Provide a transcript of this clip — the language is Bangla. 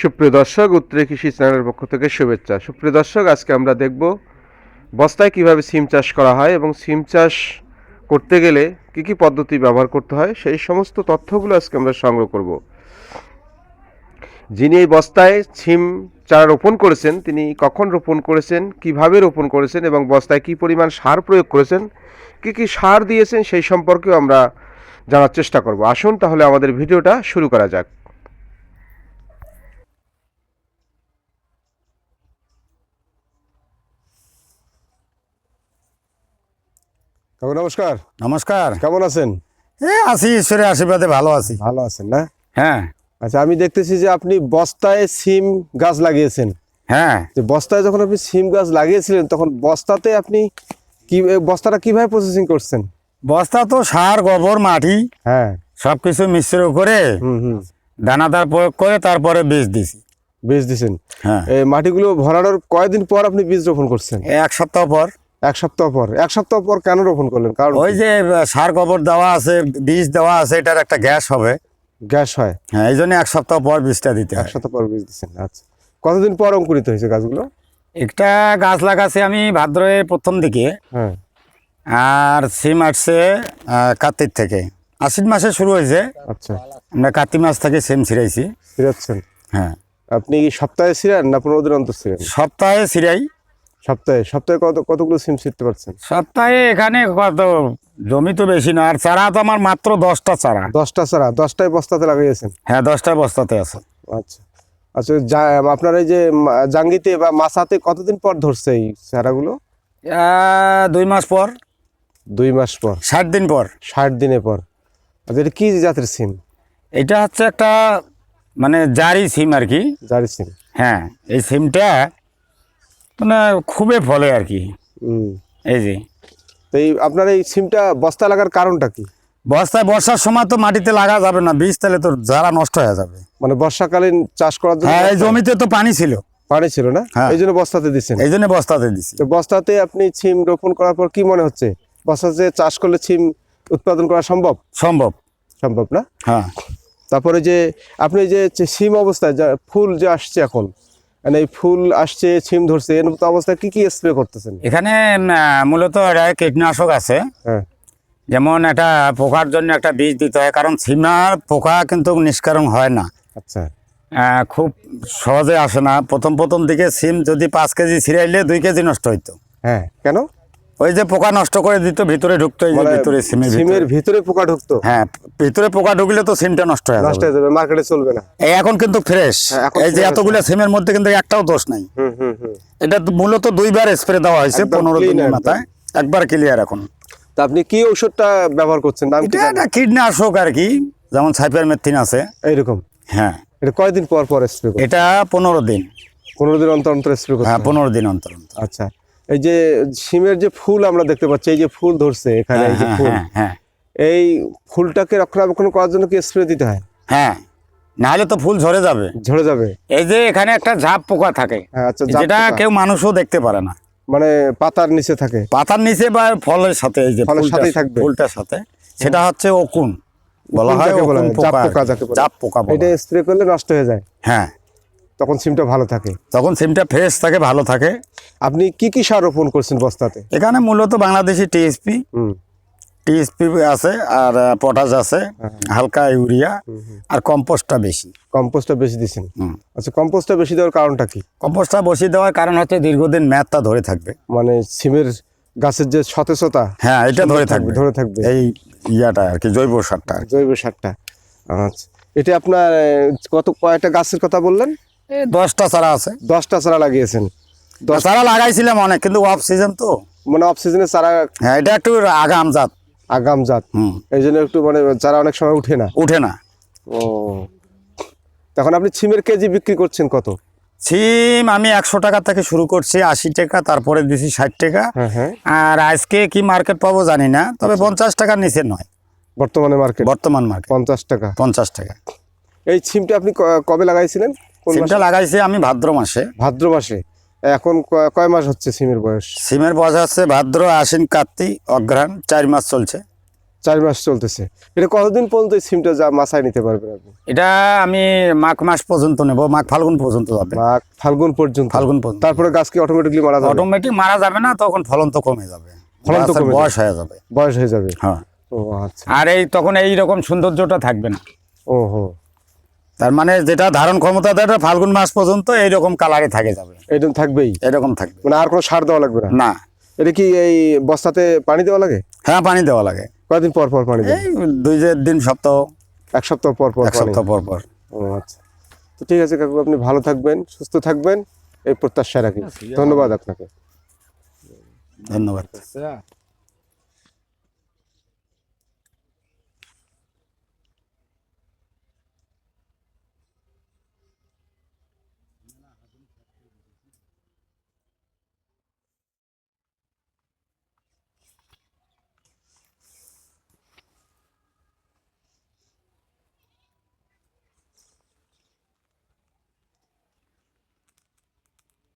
সুপ্রিয় দর্শক, উত্তরে কৃষি চ্যানেলের পক্ষ থেকে শুভেচ্ছা। সুপ্রিয় দর্শক, আজকে আমরা দেখব বস্তায় কীভাবে সিম চাষ করা হয় এবং সিম চাষ করতে গেলে কি কি পদ্ধতি ব্যবহার করতে হয়, সেই সমস্ত তথ্যগুলো আজকে আমরা সংগ্রহ করব। যিনি এই বস্তায় সিম চারা রোপণ করেছেন, তিনি কখন রোপণ করেছেন, কীভাবে রোপণ করেছেন এবং বস্তায় কি পরিমাণ সার প্রয়োগ করেছেন, কি কি সার দিয়েছেন, সেই সম্পর্কেও আমরা জানার চেষ্টা করব। আসুন তাহলে আমাদের ভিডিওটা শুরু করা যাক। কাকু নমস্কার। নমস্কার। কেমন আছেন? এ আছি ঈশ্বরের আশীর্বাদে ভালো আছি। ভালো আছেন না? হ্যাঁ। আচ্ছা আমি দেখতেছি যে আপনি বস্তায় সিম গাছ লাগিয়েছেন। হ্যাঁ। যে বস্তায় যখন আপনি সিম গাছ লাগিয়েছিলেন তখন বস্তাতে আপনি কি বস্তাটা কীভাবে প্রসেসিং করছেন? বস্তা তো সার গোবর মাটি হ্যাঁ। সব কিছু মিশ্র করে দানাদার প্রয়োগ করে তারপরে বীজ দিছি। বীজ দিছেন। হ্যাঁ। এই মাটিগুলো ভরানোর কয়দিন পর আপনি বীজ রোপণ করছেন? এক সপ্তাহ পর। এক সপ্তাহ পর। এক সপ্তাহ পর কেন রোপণ করলেন? কারণ ওই যে সার গোবর দেওয়া আছে বীজ দেওয়া আছে এটার একটা গ্যাস হবে। গ্যাস হয়? হ্যাঁ এই জন্য এক সপ্তাহ পর বীজটা দিতে এক সপ্তাহ পর বীজ দিচ্ছেন আচ্ছা। কতদিন পর অঙ্কুরিত হয়েছে গাছগুলো? একটা গাছ লাগাছি আমি ভাদ্রের প্রথম দিকে। হ্যাঁ। আর সিম আসছে কার্তিক থেকে। আশ্বিন মাসে শুরু হয়েছে। আচ্ছা। আমরা কার্তিক মাস থেকে সিম ছিঁড়াইছি। ফিরাচ্ছেন হ্যাঁ। আপনি কি সপ্তাহে ছিলেন না পনেরো দিন অন্তর ছিলেন সপ্তাহে ছিড়াই। সপ্তাহে সপ্তাহে কত কতগুলো সিম ছিটতে পারছেন? সপ্তাহে এখানে কত? জমি তো বেশি না। আর চারা তো আমার মাত্র দশটা চারা। দশটা চারা। দশটায় বস্তাতে লাগাইয়েছেন হ্যাঁ দশটা বস্তাতে আছে। আচ্ছা। আচ্ছা যা- আপনার এই যে জাঙ্গিতে বা মাসাতে কতদিন পর ধরছে এই চারাগুলো? দুই মাস পর। দুই মাস পর। ষাট দিন পর। ষাট দিনে পর। আচ্ছা এটা কি জাতের সিম? এটা হচ্ছে একটা মানে জারি সিম আর কি। জারি সিম। হ্যাঁ এই সিমটা মানে খুবই ফলে আর কি। এই যে। তো এই আপনার এই সিমটা বস্তা লাগার কারণটা কি? বস্তায় বর্ষার সময় তো মাটিতে লাগা যাবে না বীজ তাহলে তো যারা নষ্ট হয়ে যাবে। মানে বর্ষাকালীন চাষ করার জন্য হ্যাঁ এই জমিতে তো পানি ছিল। পানি ছিল না? হ্যাঁ। এই জন্য বস্তাতে দিচ্ছেন এই জন্য বস্তাতে দিছি। তো বস্তাতে আপনি সিম রোপণ করার পর কি মনে হচ্ছে? বস্তাতে চাষ করলে সিম উৎপাদন করা সম্ভব? সম্ভব। সম্ভব না? হ্যাঁ। তারপরে যে আপনি যে সিম অবস্থায় ফুল যে আসছে এখন মানে এই ফুল আসছে সিম ধরছে এর মতো অবস্থায় কি কি স্প্রে করতেছেন? এখানে মূলত এটা কীটনাশক আছে। হ্যাঁ। যেমন একটা পোকার জন্য একটা বীজ দিতে হয় কারণ সিমার পোকা কিন্তু নিষ্কারণ হয় না। আচ্ছা। খুব সহজে আসে না। প্রথম প্রথম দিকে সিম যদি পাঁচ কেজি ছিঁড়াইলে দুই কেজি নষ্ট হইতো। হ্যাঁ। কেন? ওই যে পোকা নষ্ট করে দিত ভিতরে ঢুকতো এই যে মানে ভিতরে সিমের সিমের ভিতরে পোকা ঢুকতো? হ্যাঁ ভিতরে পোকা ঢুকলে তো সিমটা নষ্ট হয়ে নষ্ট হয়ে যাবে মার্কেটে চলবে না। এখন কিন্তু ফ্রেশ হ্যাঁ, এই যে এতগুলো সিমের মধ্যে কিন্তু একটাও দোষ নাই। এটা মূলত দুইবার স্প্রে দেওয়া হয়েছে পনেরো দিনের মাথায়। একবার ক্লিয়ার এখন। তা আপনি কি ঔষধটা ব্যবহার করছেন? নাম কি এটা একটা কীটনাশক আর কি যেমন সাইপার মেথিন আছে। এইরকম? হ্যাঁ। এটা কয়দিন পর পর স্প্রে এটা পনেরো দিন। পনেরো দিন অন্তর অন্তর স্প্রে হ্যাঁ পনেরো দিন অন্তর অন্তর। আচ্ছা। এই যে সিমের যে ফুল আমরা দেখতে পাচ্ছি এই যে ফুল ধরছে এখানে এই যে হ্যাঁ ফুল। হ্যাঁ হ্যাঁ। এই ফুলটাকে রক্ষণাবেক্ষণ করার জন্য কি স্প্রে দিতে হয়? হ্যাঁ নাহলে তো ফুল ঝরে যাবে। ঝরে যাবে। এই যে এখানে একটা ঝাপ পোকা থাকে আচ্ছা যেটা কেউ মানুষও দেখতে পারে না। মানে পাতার নিচে থাকে। পাতার নিচে বা ফলের সাথে এই যে ফলের ফুলটার- সাথেই থাকবে। ফুলটার সাথে সেটা হচ্ছে ওকুন বলা হয় ওকুন পোকা। যাকে পোকা এটা স্প্রে করলে নষ্ট হয়ে যায়। হ্যাঁ। তখন সিমটা ভালো থাকে? তখন সিমটা ফ্রেশ থাকে ভালো থাকে। আপনি কি কি সার রোপণ করছেন বস্তাতে? এখানে মূলত বাংলাদেশি টিএসপি টিএসপি আছে আর পটাশ আছে হ্যাঁ, হালকা ইউরিয়া আর কম্পোস্টটা বেশি। কম্পোস্টটা বেশি দিচ্ছেন। আচ্ছা কম্পোস্টটা বেশি দেওয়ার কারণটা কি? কম্পোস্টটা বসিয়ে দেওয়ার কারণ হচ্ছে দীর্ঘদিন ম্যাথটা ধরে থাকবে। মানে সিমের গাছের যে সতেজতা হ্যাঁ এটা ধরে থাকবে ধরে থাকবে। এই ইয়াটা আর কি জৈব সারটা জৈব সারটা। আচ্ছা এটা আপনার কত কয়টা গাছের কথা বললেন? দশটা চারা আছে। দশটা চারা লাগিয়েছেন। চারা লাগাইছিলাম অনেক কিন্তু অফ সিজন তো। মানে অফ সিজনে চারা হ্যাঁ এটা একটু আগাম জাত। আগাম জাত। এই জন্য একটু মানে চারা অনেক সময় উঠে না। উঠে না। ও। তখন আপনি সিমের কেজি বিক্রি করছেন কত? সিম আমি একশো টাকা থেকে শুরু করছি আশি টাকা তারপরে দিছি ষাট টাকা। হ্যাঁ হ্যাঁ। আর আজকে কি মার্কেট পাবো জানি না তবে পঞ্চাশ টাকার নিচে নয়। বর্তমানে মার্কেট বর্তমান মার্কেট পঞ্চাশ টাকা। পঞ্চাশ টাকা। এই সিমটা আপনি কবে লাগাইছিলেন? সিমটা লাগাইছি আমি ভাদ্র মাসে। ভাদ্র মাসে। এখন কয় মাস হচ্ছে সিমের বয়স? সিমের বয়স হচ্ছে ভাদ্র আশ্বিন কার্তিক অঘ্রাণ চার মাস চলছে। চার মাস চলতেছে। এটা কতদিন পর্যন্ত সিমটা যা মাথায় নিতে পারবেন আপনি? এটা আমি মাঘ মাস পর্যন্ত নেব মাঘ ফাল্গুন পর্যন্ত যাবে। মাঘ ফাল্গুন পর্যন্ত। ফাল্গুন পর্যন্ত। তারপরে গাছকে অটোমেটিকলি মারা যাবে? অটোমেটিক মারা যাবে না তখন ফলন তো কমে যাবে। ফলন তো কমে বয়স হয়ে যাবে। বয়স হয়ে যাবে। হ্যাঁ। ও আচ্ছা। আর এই তখন এই রকম সৌন্দর্যটা থাকবে না। ও হো তার মানে যেটা ধারণ ক্ষমতা দেয় ফাল্গুন মাস পর্যন্ত এইরকম কালারে থাকে যাবে। এরকম থাকবেই? এরকম থাকবে। মানে আর কোনো সার দেওয়া লাগবে না? না। এটা কি এই বস্তাতে পানি দেওয়া লাগে? হ্যাঁ পানি দেওয়া লাগে। কয়দিন পর পর পানি এই দুই দিন সপ্তাহ। এক সপ্তাহ পর পর এক সপ্তাহ পর পর। ও আচ্ছা। তো ঠিক আছে কাকু আপনি ভালো থাকবেন সুস্থ থাকবেন এই প্রত্যাশা রাখি। ধন্যবাদ আপনাকে। ধন্যবাদ।